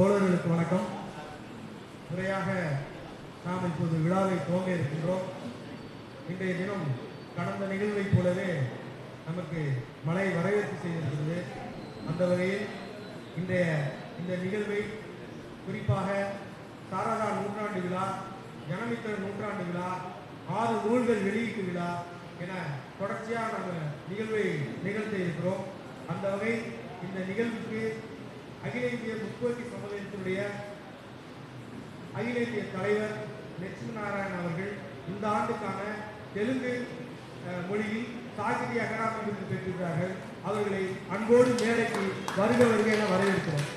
தோழர்களுக்கு வணக்கம். முறையாக நாம் இப்போது விழாவை துவங்க இருக்கின்றோம். இன்றைய தினம் கடந்த நிகழ்வைப் போலவே நமக்கு மழை வரவேற்பு செய்திருக்கிறது. அந்த வகையில் இன்றைய இந்த நிகழ்வை குறிப்பாக சாரதா நூற்றாண்டு விழா ஜனமித்திர நூற்றாண்டு விழா ஆறு நூல்கள் வெளியீட்டு விழா என தொடர்ச்சியாக நம்ம நிகழ்வை நிகழ்த்த இருக்கிறோம். அந்த வகை இந்த நிகழ்வுக்கு அகில இந்திய முற்போக்கு சமுதாயத்தினுடைய அகில இந்திய தலைவர் லட்சுமி நாராயணன் அவர்கள் இந்த ஆண்டுக்கான தெலுங்கு மொழியில் சாகித்ய அகராமி விருது பெற்றிருக்கிறார்கள். அவர்களை அன்போடு மேடைக்கு வருக வருக என வரவேற்கிறோம்.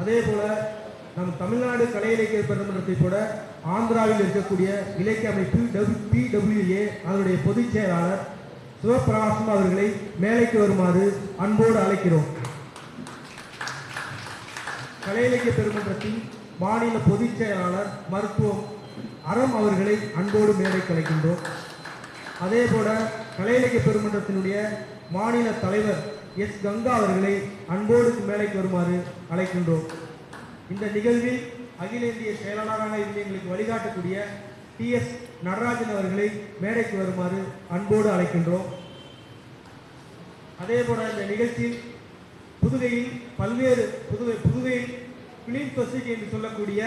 அதே போல நம் தமிழ்நாடு கலை இலக்கிய பெருமன்றத்தை கூட ஆந்திராவில் இருக்கக்கூடிய இலக்கிய அமைப்பு பிடபிள்யூஏ அதனுடைய பொதுச் செயலாளர் சிவபிரகாசம் அவர்களை மேலைக்கு வருமாறு அன்போடு அழைக்கிறோம். கலை இலக்கிய பெருமன்றத்தின் மாநில பொதுச் செயலாளர் மருத்துவம் அறம் அவர்களை அன்போடு மேடைக்கு அழைக்கின்றோம் அதே போல கலை இலக்கிய பெருமன்றத்தினுடைய மாநில தலைவர் எஸ் கங்கா அவர்களை அன்போடு மேடைக்கு வருமாறு அழைக்கின்றோம். இந்த நிகழ்வில் அகில இந்திய செயலாளராக இருந்து எங்களுக்கு வழிகாட்டக்கூடிய டி எஸ் நடராஜன் அவர்களை மேடைக்கு வருமாறு அன்போடு அழைக்கின்றோம். அதே போல இந்த நிகழ்ச்சியில் புதுகையில் பல்வேறு புதுவை புதுகையில் பிலிம் சொசைட்டி என்று சொல்லக்கூடிய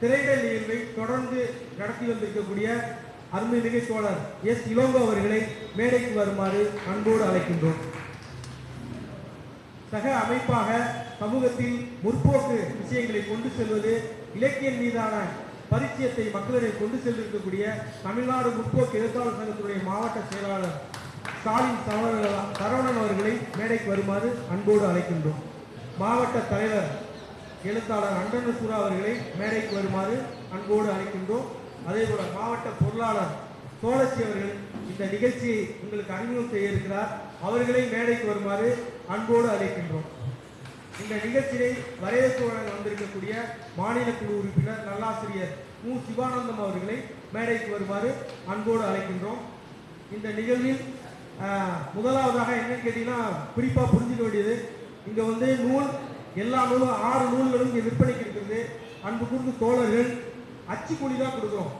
திரையிடல் நிகழ்வை தொடர்ந்து நடத்தி வந்திருக்கக்கூடிய அருமைமிகு தோழர் எஸ் இளங்கோ அவர்களை மேடைக்கு வருமாறு அன்போடு அழைக்கின்றோம். சக அமைப்பாக சமூகத்தில் முற்போக்கு விஷயங்களை கொண்டு செல்வது இலக்கியம் மீதான பரிச்சயத்தை மக்களிடையே கொண்டு சென்றிருக்கக்கூடிய தமிழ்நாடு முற்போக்கு எழுத்தாளர் சங்கத்துடைய மாவட்ட செயலாளர் ஸ்டாலின் சரவணன் அவர்களை மேடைக்கு வருமாறு அன்போடு அழைக்கின்றோம். மாவட்ட தலைவர் எழுத்தாளர் அண்டனசூரா அவர்களை மேடைக்கு வருமாறு அன்போடு அழைக்கின்றோம். அதேபோல மாவட்ட பொருளாளர் சோழச்சி அவர்கள் இந்த நிகழ்ச்சியை உங்களுக்கு அறிமுகம் செய்ய இருக்கிறார். அவர்களை மேடைக்கு வருமாறு அன்போடு அழைக்கின்றோம். இந்த நிகழ்ச்சியை வரவேற்புடன் வந்திருக்கக்கூடிய மாநில குழு உறுப்பினர் நல்லாசிரியர் மு. சிவானந்தம் அவர்களை மேடைக்கு வருமாறு அன்போடு அழைக்கின்றோம். இந்த நிகழ்வில் முதலாவதாக என்னன்னு கேட்டீங்கன்னா குறிப்பாக புரிஞ்சுக்க வேண்டியது இங்கே வந்து நூல் எல்லா நூலும் ஆறு நூல்களும் இங்கே விற்பனைக்கு இருக்கிறது. அன்பு கூர்ந்து தோழர்கள் அச்சுக்கூலி தான் கொடுக்குறோம்.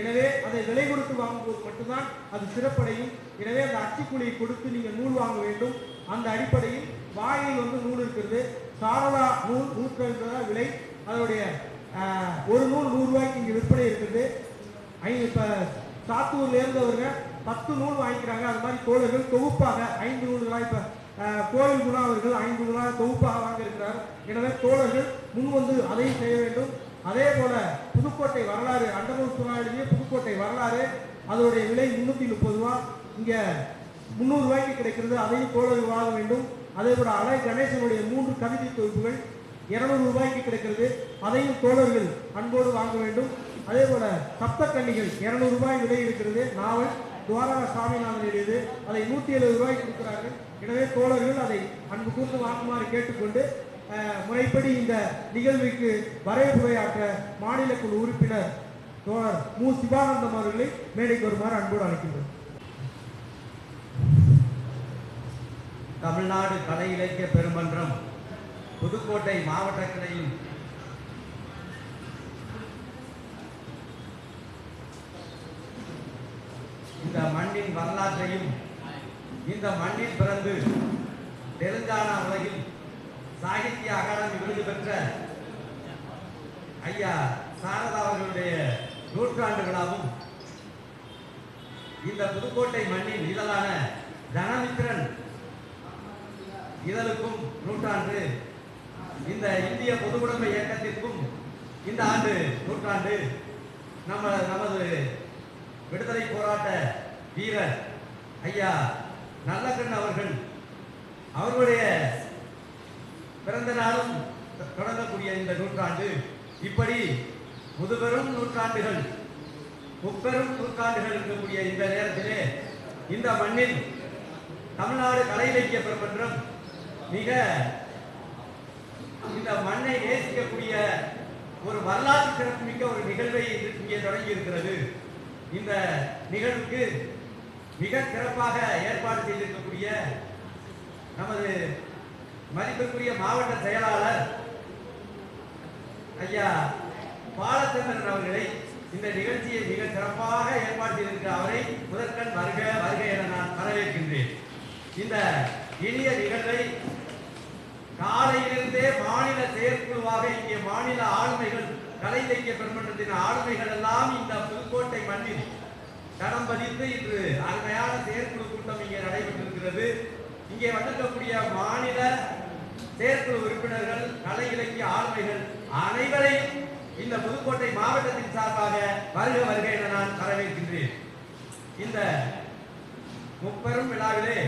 எனவே அதை விலை கொடுத்து வாங்கும்போது மட்டும்தான் அது சிறப்படையும். எனவே அந்த அச்சுக்கூலியை கொடுத்து நீங்கள் நூல் வாங்க வேண்டும். அந்த அடிப்படையில் வாயில் வந்து நூல் இருக்கிறது. சாரதா நூல் நூற்றி ஐம்பது ரூபாய் விலை அதனுடைய ஒரு நூல் நூறு ரூபாய்க்கு இங்கே விற்பனை இருக்குது. இப்போ சாத்தூரில் இருந்தவர்கள் பத்து நூல் வாங்கிக்கிறாங்க. அது மாதிரி தோழர்கள் தொகுப்பாக ஐந்து நூல்களாக இப்போ கோவில் குணா அவர்கள் ஐந்து நூலாக தொகுப்பாக வாங்கியிருக்கிறார். எனவே தோழர்கள் முன் வந்து அதையும் செய்ய வேண்டும். அதே போல புதுக்கோட்டை வரலாறு அண்டனூர் சுறா புதுக்கோட்டை வரலாறு அதனுடைய விலை முன்னூற்றி முப்பது ரூபா. இங்கே முந்நூறு ரூபாய்க்கு கிடைக்கிறது. அதையும் தோழர்கள் வாங்க வேண்டும். அதே போல அலை கணேசனுடைய மூன்று கவிதை தொகுப்புகள் இருநூறு ரூபாய்க்கு கிடைக்கிறது. அதையும் தோழர்கள் அன்போடு வாங்க வேண்டும். அதே போல சப்த கண்ணிகள் இருநூறு ரூபாய் விலை இருக்கிறது. நாவல் துவாரா சாமிநாதன் எழுதியது அதை நூற்றி எழுபது ரூபாய்க்கு கொடுக்கிறார்கள். எனவே தோழர்கள் அதை அன்பு கூர்ந்து வாங்குமாறு கேட்டுக்கொண்டு முறைப்படி இந்த நிகழ்வுக்கு வரவேற்புரையாற்ற மாநில குழு உறுப்பினர் தோழர் மு. சிவானந்தம் அவர்களை மேடைக்கு வருமாறு அன்போடு அழைக்கின்றோம். தமிழ்நாடு கலை இலக்கிய பெருமன்றம் புதுக்கோட்டை மாவட்ட கிளையின் இந்த மண்ணின் வரலாற்றையும் இந்த மண்ணில் பிறந்து தெலுங்கானா உலகில் சாகித்ய அகாடமி விருது பெற்ற ஐயா சாரதா அவர்களுடைய நூற்றாண்டு விழாவும் இந்த புதுக்கோட்டை மண்ணின் இதழான தனமித்திரன் இதழுக்கும் நூற்றாண்டு. இந்த இந்திய பொதுவுடைமை இயக்கத்திற்கும் இந்த ஆண்டு நூற்றாண்டு. நம்ம நமது விடுதலை போராட்ட வீரர் ஐயா நல்லக்கண் அவர்கள் அவர்களுடைய பிறந்த நாளும் தொடங்கக்கூடிய இந்த நூற்றாண்டு. இப்படி முதுபெரும் நூற்றாண்டுகள் முப்பெரும் நூற்றாண்டுகள் இருக்கக்கூடிய இந்த நேரத்திலே இந்த மண்ணில் தமிழ்நாடு கலை இலக்கிய பெருமன்றம் மிக இந்த மண்ணை நேசிக்கக்கூடிய ஒரு வரலாற்று சிறப்புமிக்க ஒரு நிகழ்வை இங்கே தொடங்கி இருக்கிறது இந்த நிகழ்வுக்கு மிக சிறப்பாக ஏற்பாடு செய்திருக்கக்கூடிய நமது மதிப்பிற்குரிய மாவட்ட செயலாளர் ஐயா பாலச்சந்திரன் அவர்களை இந்த நிகழ்ச்சியை மிக சிறப்பாக ஏற்பாடு செய்திருக்கிற அவரை முதற்கண் வருக வருக என நான் வரவேற்கின்றேன். இந்த இனிய நிகழ்வை காலையிலிருந்தே மாநில செயற்குழுவாக இங்கே மாநில ஆளுமைகள் கலை இலக்கிய பெருமன்றத்தின் ஆளுமைகள் எல்லாம் இந்த புதுக்கோட்டை மண்ணில் தடம் பதித்து இன்று அருமையான செயற்குழு கூட்டம் இங்கே நடைபெற்றிருக்கிறது. இங்கே வந்திருக்கக்கூடிய மாநில செயற்குழு உறுப்பினர்கள் கலை இலக்கிய ஆளுமைகள் அனைவரையும் இந்த புதுக்கோட்டை மாவட்டத்தின் சார்பாக வருக வருக என நான் வரவேற்கின்றேன். இந்த முப்பெரும் விழாவிலே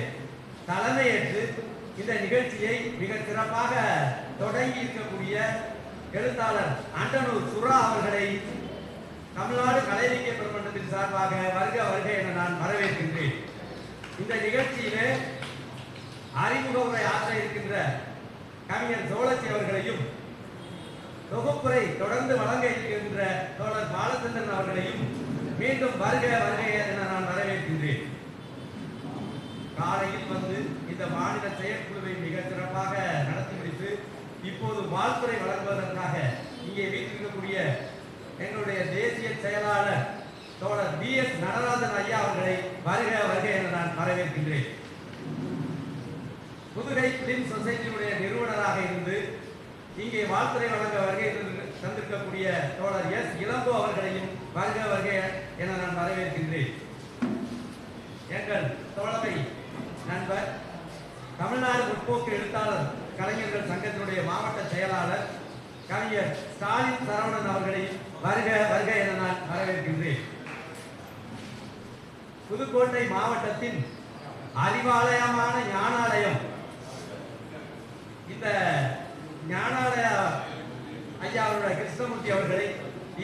தலைமையேற்று இந்த நிகழ்ச்சியை மிக சிறப்பாக தொடங்கி இருக்கக்கூடிய எழுத்தாளர் அண்டனூர் சுரா அவர்களை தமிழ்நாடு கலைநீக்கிய பெருமன்றத்தின் சார்பாக வருக வருக என நான் வரவேற்கின்றேன். இந்த நிகழ்ச்சியிலே அறிமுக உரை ஆற்ற இருக்கின்ற கவிஞர் சோழச்சி அவர்களையும் தொகுப்புரை தொடர்ந்து வழங்க இருக்கின்ற தோழர் பாலச்சந்திரன் அவர்களையும் மீண்டும் வருக வருக என நான் வரவேற்கின்றேன். காலையில் வந்து இந்த மாநில செயற்குழுவை மிக சிறப்பாக நடத்தி முடித்து இப்போது வாழ்த்துறை வழங்குவதற்காக இங்கே வீட்டிருக்கக்கூடிய எங்களுடைய தேசிய செயலாளர் தோழர் பி எஸ் நடராஜன் ஐயா அவர்களை வருக வருக என நான் வரவேற்கின்றேன். புதுகை பிலிம் சொசைட்டியுடைய நிறுவனராக இருந்து இங்கே வாழ்த்துறை வழங்க வருகை தந்திருக்கக்கூடிய தோழர் எஸ் இளங்கோ அவர்களையும் வருக வருக என நான் வரவேற்கின்றேன். எங்கள் தோழமை நண்பர் தமிழ்நாடு முற்போக்கு எழுத்தாளர் கலைஞர்கள் சங்கத்தினுடைய மாவட்ட செயலாளர் கவிஞர் ஸ்டாலின் சரவணன் அவர்களை வருக வருக என நான் வரவேற்கின்றேன். புதுக்கோட்டை மாவட்டத்தின் அறிவாலயமான ஞானாலயம். இந்த ஞானாலய ஐயாவுடைய கிருஷ்ணமூர்த்தி அவர்களை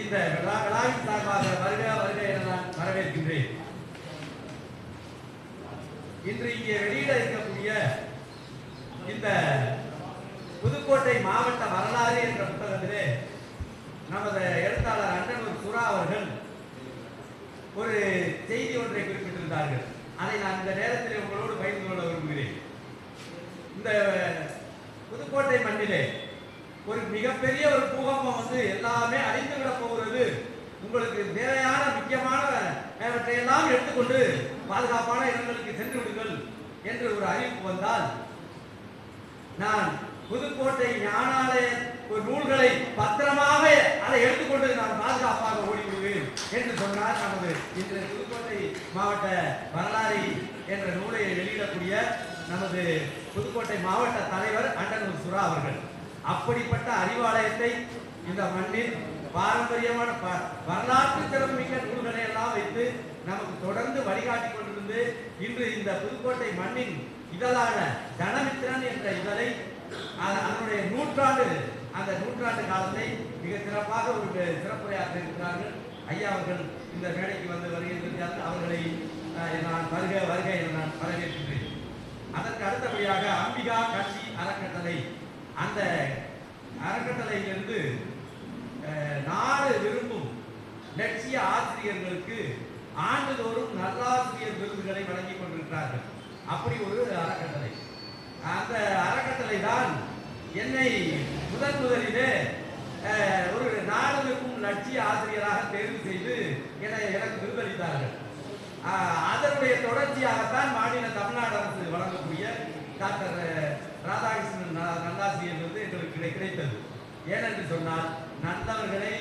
இந்த விழாவின் சார்பாக வருக வருக என நான் வரவேற்கின்றேன். இன்று இங்கே வெளியிட இருக்கக்கூடிய இந்த புதுக்கோட்டை மாவட்ட வரலாறு என்ற புத்தகத்திலே நமது எழுத்தாளர் அண்டனூர் சுரா அவர்கள் ஒரு செய்தி ஒன்றை குறிப்பிட்டிருந்தார்கள். அதை நான் இந்த நேரத்தில் உங்களோடு பகிர்ந்து கொள்ள விரும்புகிறேன். இந்த புதுக்கோட்டை மண்ணிலே ஒரு மிகப்பெரிய ஒரு பூகம்பம் வந்து எல்லாமே அழிந்து விட போகிறது உங்களுக்கு தேவையான முக்கியமான எல்லாம் எடுத்துக்கொண்டு பாதுகாப்பான இடங்களுக்கு சென்று விடுங்கள் என்று ஒரு அறிவிப்பு வந்தால் நான் புதுக்கோட்டை ஞானாலய ஒரு நூல்களை பத்திரமாக அதை எடுத்துக்கொண்டு நான் பாதுகாப்பாக ஓடிவிடுவேன் என்று சொன்னார் நமது இன்று புதுக்கோட்டை மாவட்ட வரலாறு என்ற நூலை வெளியிடக்கூடிய நமது புதுக்கோட்டை மாவட்ட தலைவர் அண்டனூர் சுரா அவர்கள். அப்படிப்பட்ட அறிவாலயத்தை இந்த மண்ணில் பாரம்பரியமான வரலாற்று சிறப்புமிக்க நூல்களை சம்பாதித்து நமக்கு தொடர்ந்து வழிகாட்டி கொண்டிருந்து இன்று இந்த புதுக்கோட்டை மண்ணின் இதழான தனமித்திரன் என்ற இதழை அதனுடைய நூற்றாண்டு அந்த நூற்றாண்டு காலத்தை மிக சிறப்பாக ஒரு சிறப்புரையாக இருக்கிறார்கள். ஐயா அவர்கள் இந்த மேடைக்கு வந்து வருகிறார்கள் அவர்களை நான் வருக வருக என நான் வரவேற்கின்றேன். அதற்கு அடுத்தபடியாக அம்பிகா கட்சி அறக்கட்டளை. அந்த அறக்கட்டளையிலிருந்து அஹ், நாடு விரும்பும் லட்சிய ஆசிரியர்களுக்கு ஆண்டுதோறும் நல்லாசிரியர் விருதுகளை வழங்கிக் கொண்டிருக்கிறார்கள். அப்படி ஒரு அறக்கட்டளை. அந்த அறக்கட்டளை தான் என்னை முதன் முதலிலே ஒரு நாடு லட்சிய ஆசிரியராக தேர்வு செய்து என்னை எனக்கு விருதளித்தார்கள். அதனுடைய தொடர்ச்சியாகத்தான் மாநில தமிழ்நாடு அரசு வழங்கக்கூடிய டாக்டர் ராதாகிருஷ்ணன் நல்லாசிரியர் வந்து எங்களுக்கு கிடைத்தது. ஏனென்று சொன்னால் நல்லவர்களை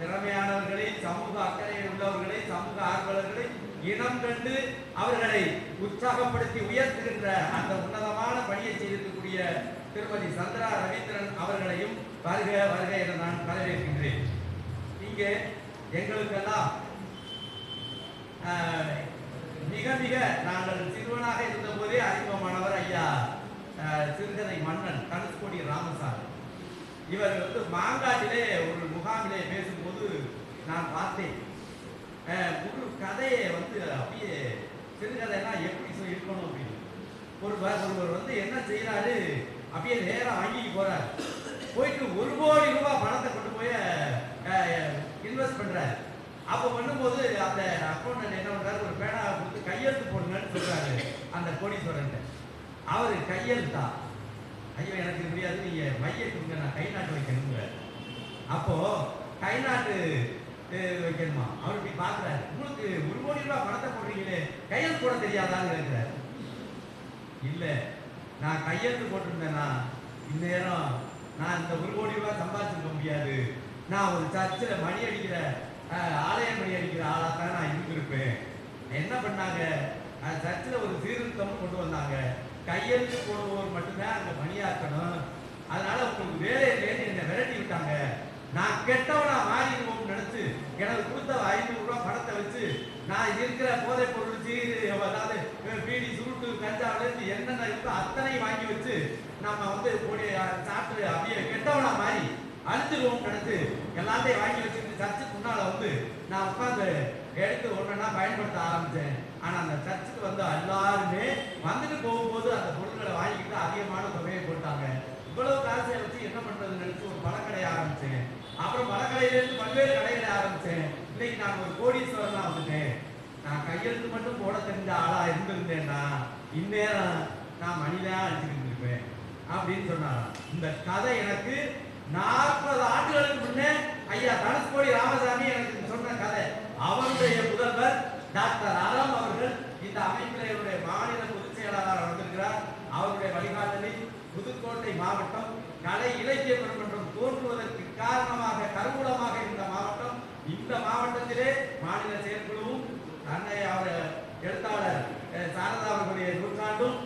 திறமையானவர்களை சமூக அக்கறை உள்ளவர்களை சமூக ஆர்வலர்களை இனம் கண்டு அவர்களை உற்சாகப்படுத்தி உயர்த்துகின்ற அந்த உன்னதமான பணியை செய்திருக்கக்கூடிய திருமதி சந்திரா ரவீந்திரன் அவர்களையும் வருக வருக என நான் வரவேற்கின்றேன். இங்கே எங்களுக்கெல்லாம் மிக மிக நாங்கள் சிறுவனாக இருந்தபோதே அறிமுகமானவர் ஐயா சிறுகதை மன்னன் தனுஷ்கோடி ராமசாமி. இவர் வந்து மாங்காட்டிலே ஒரு முகாமிலே பேசும்போது நான் பார்த்தேன். ஒரு கதையை வந்து அப்படியே சிறுகதையெல்லாம் எப்படி சொல்லி இருக்கணும் அப்படின்னு. ஒரு ஒருவர் வந்து என்ன செய்கிறாரு அப்படியே நேரம் வங்கிக்கு போறாரு. போயிட்டு ஒரு கோடி ரூபாய் பணத்தை கொண்டு போய் இன்வெஸ்ட் பண்றாரு. அப்போ பண்ணும்போது அந்த அக்கௌண்ட் என்ன பண்றாரு? ஒரு பேனா கொடுத்து கையெழுத்து போடுங்கன்னு சொல்றாரு அந்த கோடீஸ்வரன் அவரு கையெழுத்தான் ஐயோ எனக்கு முடியாது நீங்க மைய கொடுங்க நான் கை நாட்டு வைக்கணுங்க அப்போ கை நாட்டு வைக்கணுமா? அவர் இப்படி பாக்குறாரு. உங்களுக்கு ஒரு கோடி ரூபாய் பணத்தை போடுறீங்களே கையெழுத்து போட தெரியாதான்னு இருக்கிறார் இல்ல நான் கையெழுத்து போட்டிருந்தேன்னா இந்நேரம் நான் இந்த ஒரு கோடி ரூபாய் சம்பாதிச்சிருக்க முடியாது. நான் ஒரு சர்ச்சில் மணி அடிக்கிற ஆலயம் மணி அடிக்கிற ஆளாக தான் நான் இருந்திருப்பேன். என்ன பண்ணாங்க? சர்ச்சில் ஒரு சீர்திருத்தம் கொண்டு வந்தாங்க கையெழுத்து போடுவோர் மட்டும்தான் அங்க பணியாற்றணும் அதனால உங்களுக்கு வேலை இல்லைன்னு என்னை விரட்டி விட்டாங்க. நான் கெட்டவனா மாறிடுவோம் நினைச்சு எனக்கு கொடுத்த ஐநூறு ரூபாய் பணத்தை வச்சு நான் இருக்கிற போதைப் பொருள் சீரு அதாவது பீடி சுருட்டு கஞ்சாவில என்னென்ன இருக்கோ அத்தனை வாங்கி வச்சு நம்ம வந்து கூடிய சாப்பிட்டு அப்படியே கெட்டவனா மாறி அழுத்துருவோம் நினைச்சு எல்லாத்தையும் வாங்கி வச்சுட்டு சர்ச்சுக்கு முன்னால வந்து நான் உட்காந்து எடுத்து ஒன்றா பயன்படுத்த ஆரம்பிச்சேன். ஆனால் அந்த சர்ச்சுக்கு வந்து எல்லாருமே வந்துட்டு போகும்போது அந்த பொருட்களை வாங்கிக்கிட்டு அதிகமான தொகையை போட்டாங்க. இவ்வளவு காசை வச்சு என்ன பண்றதுன்னு நினைச்சு ஒரு பழக்கடை ஆரம்பிச்சேன். அப்புறம் பழக்கடையிலிருந்து பல்வேறு கடைகளை ஆரம்பிச்சேன். இன்னைக்கு நான் ஒரு கோடீஸ்வரனா வந்துட்டேன். நான் கையெழுத்து மட்டும் போட தெரிஞ்ச ஆளா இருந்திருந்தேன்னா இந்நேரம் நான் மணிதான் அடிச்சுட்டு இருப்பேன் அப்படின்னு சொன்னாராம். இந்த கதை எனக்கு நாற்பது ஆண்டுகளுக்கு முன்னே ஐயா தனுஷ்கோடி ராமசாமி எனக்கு சொன்ன கதை. அவருடைய முதல்வர் டாக்டர் அறம் அவர்கள் இந்த அமைப்பில் மாநில பொதுச் செயலாளர் வந்திருக்கிறார் அவருடைய வழிகாட்டலில் புதுக்கோட்டை மாவட்டம் கலை இலக்கிய பெருமன்றம் தோன்றுவதற்கு காரணமாக கருவூலமாக இருந்த மாவட்டம் இந்த மாவட்டத்திலே மாநில செயற்குழுவும் தன்னை அவர் எழுத்தாளர் சாரதா அவர்களுடைய நூற்றாண்டும்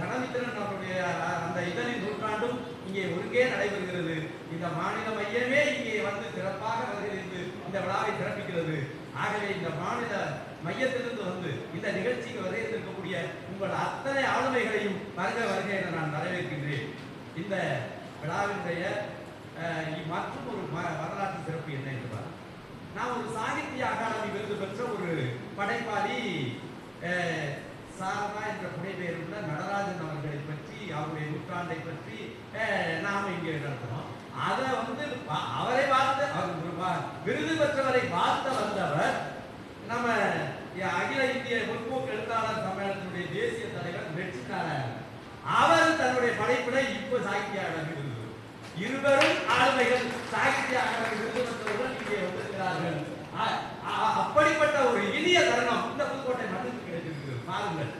கணமித்திரன் அவருடைய அந்த இதழின் நூற்றாண்டும் இங்கே ஒருங்கே நடைபெறுகிறது. இந்த மாநில மையமே இங்கே வந்து சிறப்பாக வருகிறது. இந்த விழாவை சிறப்பிக்கிறது. ஆகவே இந்த மாநில மையத்திலிருந்து வந்து இந்த நிகழ்ச்சிக்கு வரையறுக்கக்கூடிய உங்கள் அத்தனை ஆளுமைகளையும் வருக வருக என நான் வரவேற்கின்றேன். இந்த விழாவினுடைய இ- மற்றும் ஒரு ம- வரலாற்று சிறப்பு என்ன என்று நான் ஒரு சாகித்ய அகாடமி விருது பெற்ற ஒரு படைப்பாளி சாரதா என்ற புனைப்பெயருள்ள நடராஜன் அவர்களை பற்றி அவருடைய நூற்றாண்டை பற்றி நாம் இங்கே நடத்துகிறோம் அதை வந்து அவரை பார்த்து அவர் விருது பெற்றவரை பார்த்த வந்தவர் நம்ம அகில இந்திய முற்போக்கு எழுத்தாளர் சம்மேளனத்தினுடைய தேசிய தலைவர் வெற்றிக்காரர் அவர் தன்னுடைய படைப்பினை இப்ப சாகித்ய அகாடமி விருது இருவரும் ஆளுமைகள் சாகித்ய அகாடமி விருது பெற்றவர்கள் இங்கே வந்திருக்கிறார்கள். அப்படிப்பட்ட ஒரு இனிய தருணம் இந்த புதுக்கோட்டை மண்ணுக்கு கிடைத்திருக்கிறது. பாருங்கள்.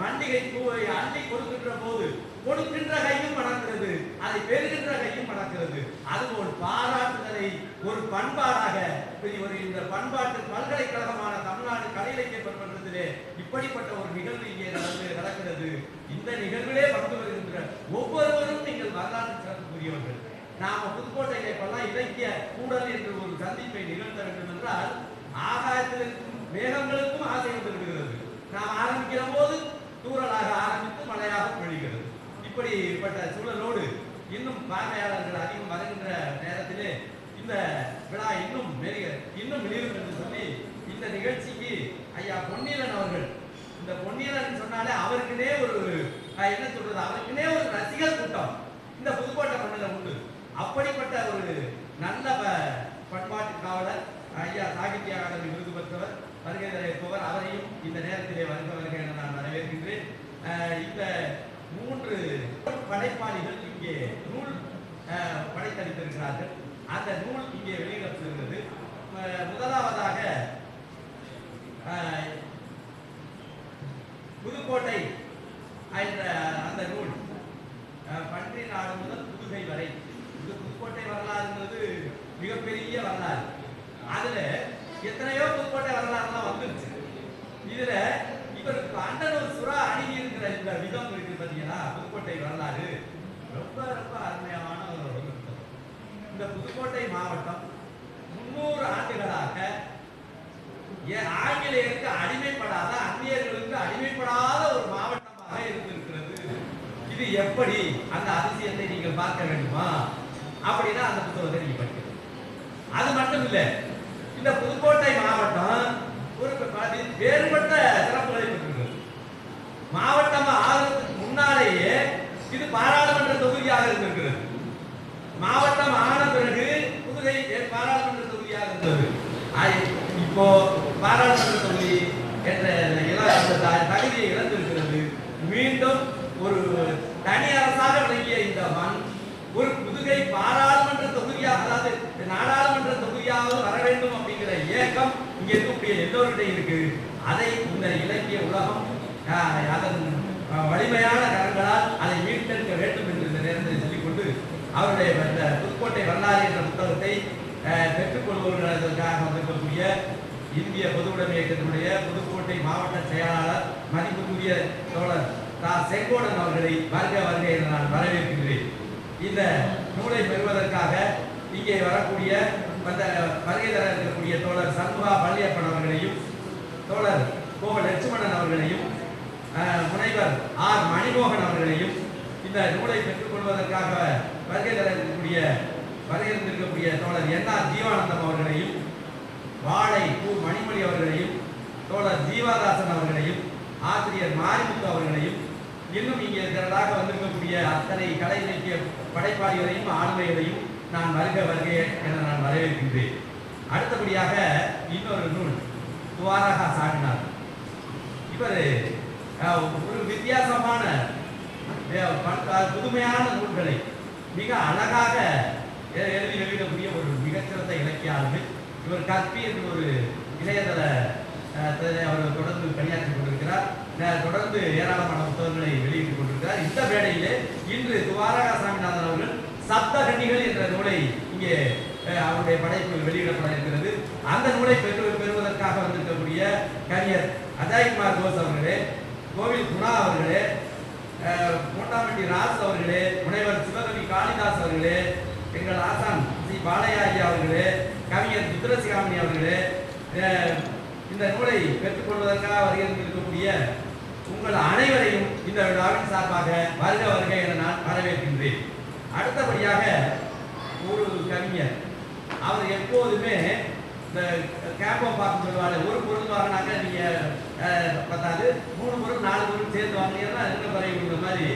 வண்டிகை பூவை அள்ளி கொடுக்கின்ற போது கொடுக்கின்ற கையும் மணக்கிறது அதை பெறுகின்ற கையும் மணக்கிறது அதுபோல் பாராட்டுதலை ஒரு பண்பாடாக ஒரு இந்த பண்பாட்டு பல்கலைக்கழகமான தமிழ்நாடு கலை இலக்கிய பெருமன்றத்திலே இப்படிப்பட்ட ஒரு நிகழ்வு இங்கே நடந்து நடக்கிறது. இந்த நிகழ்விலே வந்து வருகின்ற ஒவ்வொருவரும் நீங்கள் வரலாற்று சிறப்புக்குரியவர்கள். நாம புதுக்கோட்டையில இப்பெல்லாம் இலக்கிய கூடல் என்று ஒரு சந்திப்பை நிகழ்த்த வேண்டும் என்றால் ஆகாயத்தில் இருக்கும் மேகங்களுக்கும் ஆசை வந்து நாம் ஆரம்பிக்கிற போது தூறலாக ஆரம்பித்து மழையாக பொழிகிறது. இப்படிப்பட்ட சூழலோடு இன்னும் பார்வையாளர்கள் அதிகம் வருகின்ற நேரத்திலே இந்த விழா இன்னும் மெருக இன்னும் மிளிரும் என்று சொல்லி இந்த நிகழ்ச்சி ஐயா பொன்னியலன் அவர்கள் இந்த பொன்னியலன் சொன்னாலே அவருக்குனே ஒரு அஹ், என்ன சொல்றது அவருக்குனே ஒரு ரசிகர் கூட்டம் இந்த புதுக்கோட்டை மண்ணில் உண்டு அப்படிப்பட்ட ஒரு நல்ல ப- பண்பாட்டு காவலர் ஐயா சாகித்ய அகாடமி விருது பெற்றவர் வருகை தர இருப்பவர் அவரையும் இந்த நேரத்திலே வருக வருக என நான் வரவேற்கின்றேன் அஹ், இந்த மூன்று படைப்பாளிகள் இங்கே நூல் அஹ், படைத்தளித்திருக்கிறார்கள் அந்த நூல் இங்கே வெளியிடப்படுகிறது அஹ், முதலாவதாக அஹ், புதுக்கோட்டை என்ற அந்த நூல் அஹ், பன்றி நாடு முதல் புதுகை வரை. இந்த புதுக்கோட்டை வரலாறுங்கிறது மிகப்பெரிய வரலாறு. அதுல எத்தனையோ புதுக்கோட்டை வரலாறுலாம் வந்துருச்சு. இதுல இவருக்கு அண்ணனூர் சுறா அணுகி இருக்கிற இந்த விதம் இருக்கு பாத்தீங்கன்னா புதுக்கோட்டை வரலாறு. ரொம்ப ரொம்ப அருமையான ஒரு புத்தகம். இந்த புதுக்கோட்டை மாவட்டம் முன்னூறு ஆண்டுகளாக ஏன் ஆங்கிலேயருக்கு அடிமைப்படாத அந்நியர்களுக்கு அடிமைப்படாத இது எப்படி அந்த அதிசயத்தை நீங்கள் பார்க்க வேண்டுமா? அப்படின்னா அந்த புத்தகத்தை நீங்க படிக்கணும். அது மட்டும் இல்லை இந்த புதுக்கோட்டை மாவட்டம் ஒரு வேறுபட்ட சிறப்புகளை பெற்றிருக்கிறது. மாவட்டம் ஆகிறதுக்கு முன்னாலேயே இது பாராளுமன்ற தொகுதியாக இருந்திருக்கிறது. மாவட்டம் ஆன பிறகு புதுகை பாராளுமன்ற தொகுதியாக இருந்தது. ஆய்- இப்போ பாராளுமன்ற தொகுதி என்ற அந்த தகுதியை இழந்திருக்கிறது. மீண்டும் ஒரு தனி அரசாக விளங்கிய இந்த மண் ஒரு புதுகை பாராளுமன்ற தொகுதியாக அதாவது நாடாளுமன்ற தொகுதியாவது வர வேண்டும் அப்படிங்கிற இயக்கம் இங்க இருக்கக்கூடிய எல்லோருடைய இருக்கு. அதை இந்த இலக்கிய உலகம் அதன் வலிமையான கரங்களால் அதை மீட்டெடுக்க வேண்டும் என்று இந்த நேரத்தில் சொல்லிக்கொண்டு அவருடைய இந்த புதுக்கோட்டை வரலாறு என்ற புத்தகத்தை பெற்றுக்கொள்வதற்காக வந்திருக்கக்கூடிய இந்திய பொதுவுடைமை இயக்கத்தினுடைய புதுக்கோட்டை மாவட்ட செயலாளர் மதிப்புக்குரிய தோழர் நான் செங்கோடன் அவர்களை வருக வருக என்று நான் வரவேற்கின்றேன். இந்த நூலை பெறுவதற்காக இங்கே வரக்கூடிய வந்த வருகை தர இருக்கக்கூடிய தோழர் சண்முகா பள்ளியப்பன் அவர்களையும் தோழர் கோவல் லட்சுமணன் அவர்களையும் முனைவர் ஆர் மணிமோகன் அவர்களையும் இந்த நூலை பெற்றுக்கொள்வதற்காக வருகை தர இருக்கக்கூடிய வருகை இருக்கக்கூடிய தோழர் என் ஆர் ஜீவானந்தம் அவர்களையும் வாழை பூ மணிமொழி அவர்களையும் தோழர் ஜீவாதாசன் அவர்களையும் ஆசிரியர் மாரிமுத்து அவர்களையும் இன்னும் இங்கே திரளாக வந்திருக்கக்கூடிய அத்தனை கலை இலக்கிய படைப்பாளிகளையும் ஆளுமைகளையும் நான் வருக வருக என நான் வரவேற்கின்றேன். அடுத்தபடியாக இன்னொரு நூல் துவாரகா சாமினார் இவர் ஒரு வித்தியாசமான புதுமையான நூல்களை மிக அழகாக எழுதி வெளியிடக்கூடிய ஒரு மிகச்சிறந்த இலக்கிய ஆளுமை இவர் கற்பி என்று ஒரு இணையதள அவர் தொடர்ந்து பணியாற்றி கொண்டிருக்கிறார். தொடர்ந்து ஏராளமான புத்தகங்களை வெளியிட்டுக் கொண்டிருக்கிறார். இந்த வேளையிலே இன்று துவாரகா சாமிநாதன் அவர்கள் சப்தகன்னிகள் என்ற நூலை இங்கே அவருடைய படைப்பு வெளியிடப்பட இருக்கிறது. அந்த நூலை பெற்று பெறுவதற்காக வந்திருக்கக்கூடிய கவிஞர் அஜய்குமார் கோஸ் அவர்களே கோவில் குணா அவர்களே அஹ், மோட்டாமட்டி ராஸ் அவர்களே முனைவர் சிவகவி காளிதாஸ் அவர்களே எங்கள் ஆசான் ஸ்ரீ பாலையா அவர்களே கவிஞர் ருத்ரசிகாமணி அவர்களே இந்த நூலை பெற்றுக்கொள்வதற்காக வருகின்றிருக்கக்கூடிய உங்கள் அனைவரையும் இந்த விழாவின் சார்பாக வருக வருக என நான் வரவேற்கின்றேன். அடுத்தபடியாக ஒரு கவிஞர். அவர் எப்போதுமே இந்த கேம்போ பார்க்க சொல்லுவாங்க ஒரு பொருள் வாங்கினாக்க நீங்கள் பத்தாது. மூணு பொருள் நாலு பொருள் சேர்த்து வாங்கினீங்கன்னா என்ன குறையுங்கிற மாதிரி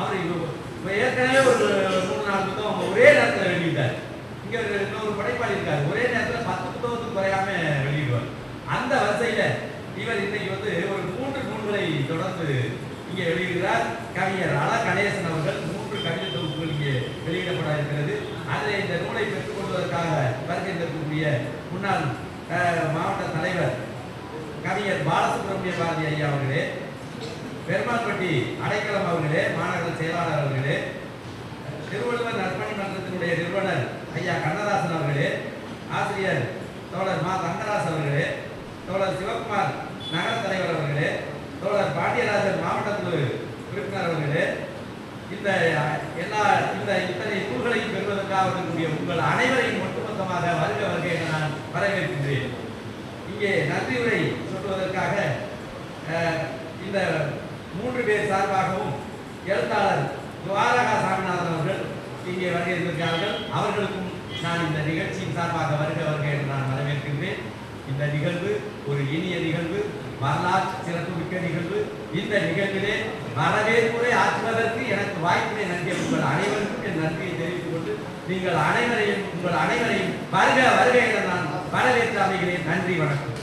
அவர் இப்போ- இப்போ ஏற்கனவே ஒரு மூணு நாலு புத்தகம் ஒரே நேரத்தில் வெளியிட்டார். இங்கே ஒரு இன்னொரு படைப்பாளி இருக்கார். ஒரே நேரத்தில் பத்து புத்தகத்துக்கு குறையாம வெளியிடுவார். அந்த வரிசையில் இவர் இன்னைக்கு வந்து ஒரு மூன்று நூல்களை தொடர்ந்து இங்கே வெளியிடுகிறார். கவிஞர் அல கணேசன் அவர்கள் மூன்று கவிதை தொகுப்புகள் இங்கே வெளியிடப்பட இருக்கிறது. அதில் இந்த நூலை பெற்றுக் கொள்வதற்காக வருகின்றக்கூடிய முன்னாள் மாவட்ட தலைவர் கவிஞர் பாலசுப்ரமணிய பாரதி ஐயா அவர்களே பெருமாள்பட்டி அடைக்கலம் அவர்களே மாநகர செயலாளர் அவர்களே திருவள்ளுவர் நற்பணி மன்றத்தினுடைய நிறுவனர் ஐயா கண்ணதாசன் அவர்களே ஆசிரியர் தோழர் மா தங்கராஸ் அவர்களே தோழர் சிவகுமார் நகர தலைவர் அவர்களே தோழர் பாண்டியராஜன் மாவட்ட குழு உறுப்பினர் அவர்களே இந்த எல்லா இந்த இத்தனை நூல்களையும் பெறுவதற்காக இருக்கக்கூடிய உங்கள் அனைவரையும் ஒட்டுமொத்தமாக வருக வருகை என நான் வரவேற்கின்றேன். இங்கே நன்றியுரை சொல்வதற்காக இந்த மூன்று பேர் சார்பாகவும் எழுத்தாளர் துவாரகா சாமிநாதன் அவர்கள் இங்கே வருகிறார்கள் அவர்களுக்கும் நான் இந்த நிகழ்ச்சியின் சார்பாக வருக வருக என்று நான் இந்த நிகழ்வு ஒரு இனிய நிகழ்வு வரலாற்று சிறப்புமிக்க நிகழ்வு. இந்த நிகழ்விலே வரவேற்புரை ஆற்றுவதற்கு எனக்கு வாய்ப்பினை நல்கிய உங்கள் அனைவருக்கும் என் நன்றியை தெரிவித்துக் கொண்டு நீங்கள் அனைவரையும் உங்கள் அனைவரையும் வருக வருக என நான் வரவேற்று அமைகிறேன். நன்றி வணக்கம்.